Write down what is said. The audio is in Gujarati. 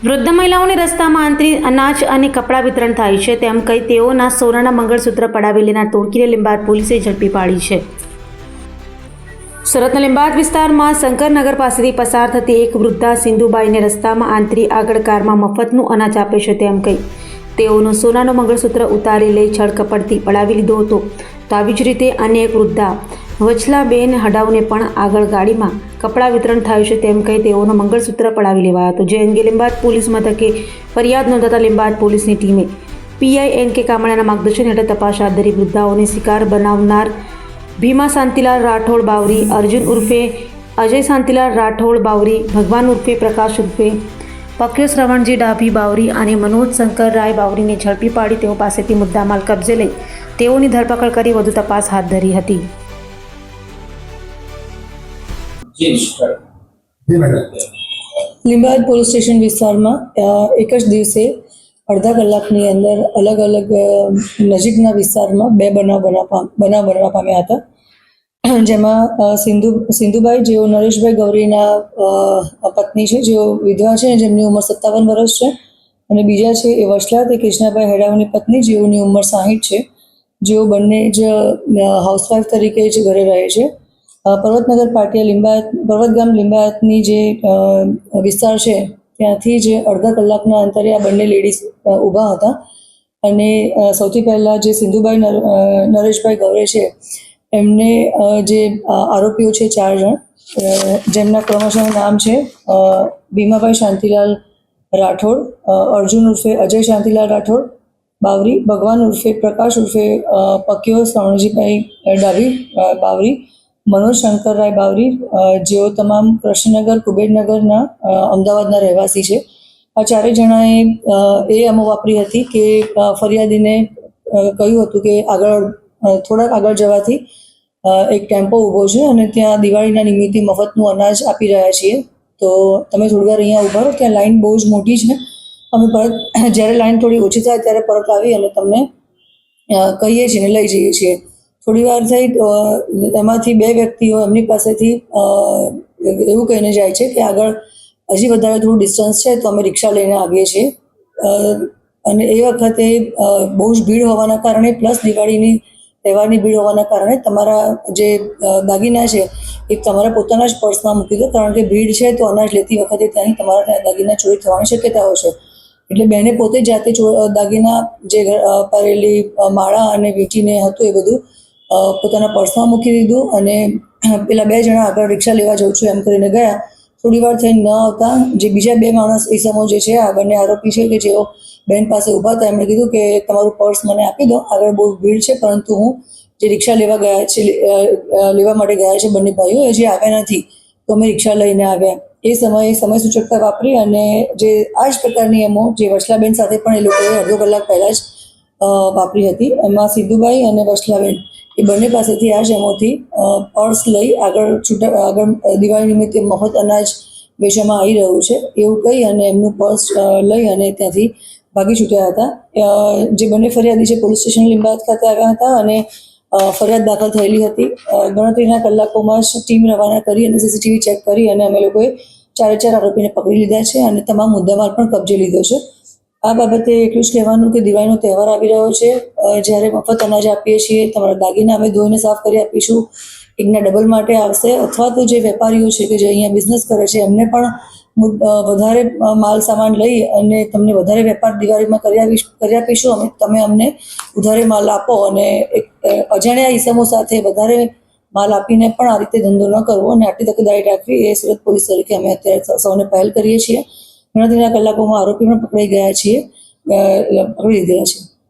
વૃદ્ધ મહિલાઓને રસ્તામાં આંતરી અનાજ અને કપડાં વિતરણ થાય છે. તેમ કહી તેઓના સોનાના મંગળસૂત્ર પડાવી લેનાર ટોળકીને લીંબાદ પોલીસે ઝડપી પાડી છે. સુરતના લીંબાદ વિસ્તારમાં શંકરનગર પાસેથી પસાર થતી એક વૃદ્ધા સિંધુબાઈને રસ્તામાં આંતરી આગળ કારમાં મફતનું અનાજ આપે છે તેમ કહી તેઓનું સોનાનું મંગળસૂત્ર ઉતારી લઈ છળકપટથી પડાવી લીધો હતો. તો આવી જ રીતે અન્ય એક વૃદ્ધા વચલાબેન હડાઉને પણ આગળ ગાડીમાં કપડાં વિતરણ થયું છે તેમ કહી તેઓનો મંગળસૂત્ર પડાવી લેવાયો હતો, જે અંગે લીંબાદ પોલીસ મથકે ફરિયાદ નોંધાતા લીંબાદ પોલીસની ટીમે પીઆઈ એન કે કામણાના માર્ગદર્શન હેઠળ તપાસ હાથ ધરી વૃદ્ધાઓને શિકાર બનાવનાર ભીમા શાંતિલાલ રાઠોડ બાવરી, અર્જુન ઉર્ફે અજય શાંતિલાલ રાઠોડ બાવરી, ભગવાન ઉર્ફે પ્રકાશ ઉર્ફે પક્યો શ્રવણજી ડાભી બાવરી અને મનોજ શંકર રાય બાવરીને ઝડપી પાડી તેઓ પાસેથી મુદ્દામાલ કબજે લઈ તેઓની ધરપકડ કરી વધુ તપાસ હાથ ધરી હતી. લીંબાયત પોલીસ સ્ટેશન વિસ્તારમાં એક જ દિવસે અડધા કલાકની અંદર અલગ અલગ નજીકના વિસ્તારમાં બે બનાવ બનવા બનાવ બનવા પામ્યા હતા. જેમાં સિંધુ સિંધુબાઈ જેઓ નરેશભાઈ ગૌરીના પત્ની છે જેઓ વિધવા છે જેમની ઉંમર સત્તાવન વર્ષ છે અને બીજા છે એ વસલા તે કૃષ્ણાભાઈ હેડાવની પત્ની જેઓની ઉંમર સાહીઠ છે. જેઓ બંને જ હાઉસવાઇફ તરીકે જ ઘરે રહે છે. પર્વતનગર પાટિયા લિંબાયત પર્વતગામ લિંબાયતની જે વિસ્તાર છે, ત્યાંથી જ અડધા કલાકના અંતરે આ બંને લેડીઝ ઊભા હતા. અને સૌથી પહેલાં જે સિંધુભાઈ નર- નરેશભાઈ ગૌરે છે, એમને જે આરોપીઓ છે ચાર જણ જેમના ક્રમશઃ નામ છે ભીમાભાઈ શાંતિલાલ રાઠોડ અર્જુન ઉર્ફે અજય શાંતિલાલ રાઠોડ, બાવરી, ભગવાન ઉર્ફે પ્રકાશ ઉર્ફે પક્યો શ્રવણજીભાઈ ડાભી બાવરી મનોજ શંકરરાય બાવરી જેઓ તમામ કૃષ્ણનગર, કુબેરનગરના અમદાવાદના રહેવાસી છે. આ ચારેય જણાએ એ અમો વાપરી હતી કે ફરિયાદીને કહ્યું હતું કે આગળ થોડાક આગળ જવાથી એક ટેમ્પો ઊભો છે અને ત્યાં દિવાળીના નિમિત્તે મફતનું અનાજ આપી રહ્યા છીએ. તો તમે થોડી વાર અહીંયા ઊભા રહો, ત્યાં લાઈન બહુ જ મોટી છે. અમે પરત, જ્યારે લાઈન થોડી ઓછી થાય ત્યારે પરત આવી અને તમને કહીએ છીએ લઈ જઈએ છીએ. થોડી વાર થઈ એમાંથી બે વ્યક્તિઓ એમની પાસેથી એવું કહીને જાય છે કે આગળ હજી વધારે થોડું ડિસ્ટન્સ છે, તો અમે રિક્ષા લઈને આવીએ છીએ. અને એ વખતે બહુ જ ભીડ હોવાના કારણે પ્લસ દિવાળીની તહેવારની ભીડ હોવાના કારણે તમારા જે દાગીના છે, એ તમારા પોતાના જ પર્સમાં મૂકી દો. કારણ કે ભીડ છે, તો અનાજ લેતી વખતે ત્યાંથી તમારા ત્યાં દાગીના ચોરી થવાની શક્યતાઓ છે. એટલે બહેને પોતે જાતે દાગીના જે પહેરેલી માળા અને વીંટીને હતું એ બધું પોતાના પર્સમાં મૂકી દીધું અને પેલા બે જણા આગળ રિક્ષા લેવા જાઉં છું એમ કરીને ગયા. થોડી વાર થઈને ન આવતા જે બીજા બે માણસ ઈસમો જે છે આ બંને આરોપી છે કે જેઓ બેન પાસે ઊભા હતા, એમણે કીધું કે તમારું પર્સ મને આપી દો, આગળ બહુ ભીડ છે, પરંતુ હું જે રિક્ષા લેવા ગયા છે લેવા માટે ગયા છે બંને ભાઈઓ એ જે આવ્યા નથી, તો અમે રિક્ષા લઈને આવ્યા. એ સમયે સમય સૂચકતા વાપરી અને જે આ જ પ્રકારની એમો જે વસલાબેન સાથે પણ એ લોકોએ અડધો કલાક પહેલાં જ વાપરી હતી. એમાં સિદ્ધુભાઈ અને વસલાબેન એ બંને પાસેથી આ જમોથી પર્સ લઈ આગળ છૂટા, આગળ દિવાળી નિમિત્તે મફત અનાજ વેચવામાં આવી રહ્યું છે. એવું કહી અને એમનું પર્સ લઈ અને ત્યાંથી ભાગી છૂટ્યા હતા. જે બંને ફરિયાદી છે, પોલીસ સ્ટેશન લીંબાદ ખાતે આવ્યા હતા અને ફરિયાદ દાખલ થયેલી હતી. ગણતરીના કલાકોમાં જ ટીમ રવાના કરી અને સીસીટીવી ચેક કરી અને અમે લોકોએ ચારે ચાર આરોપીને પકડી લીધા છે અને તમામ મુદ્દામાલ પણ કબજે લીધો છે. આ બાબતે એટલું જ કહેવાનું કે દિવાળીનો તહેવાર આવી રહ્યો છે. જ્યારે મફત અનાજ આપીએ છીએ, તમારા દાગીના અમે ધોઈને સાફ કરી આપીશું. એકના ડબલ માટે આવશે. અથવા તો જે વેપારીઓ છે કે જે અહીંયા બિઝનેસ કરે છે, એમને પણ વધારે માલ સામાન લઈ અને તમને વધારે વેપાર દિવાળીમાં કરી આવી, કરી આપીશું. અમે, તમે અમને ઉધારે માલ આપો અને એક અજાણ્યા ઈસમો સાથે વધારે માલ આપીને પણ આ રીતે ધંધો ન કરવો અને આટલી તકેદારી રાખવી એ સુરત પોલીસ તરીકે અમે અત્યારે સૌને પહેલ કરીએ છીએ. ગણતરીના કલાકોમાં આરોપી પણ પકડાઈ ગયા છીએ પકડી લીધેલા છે.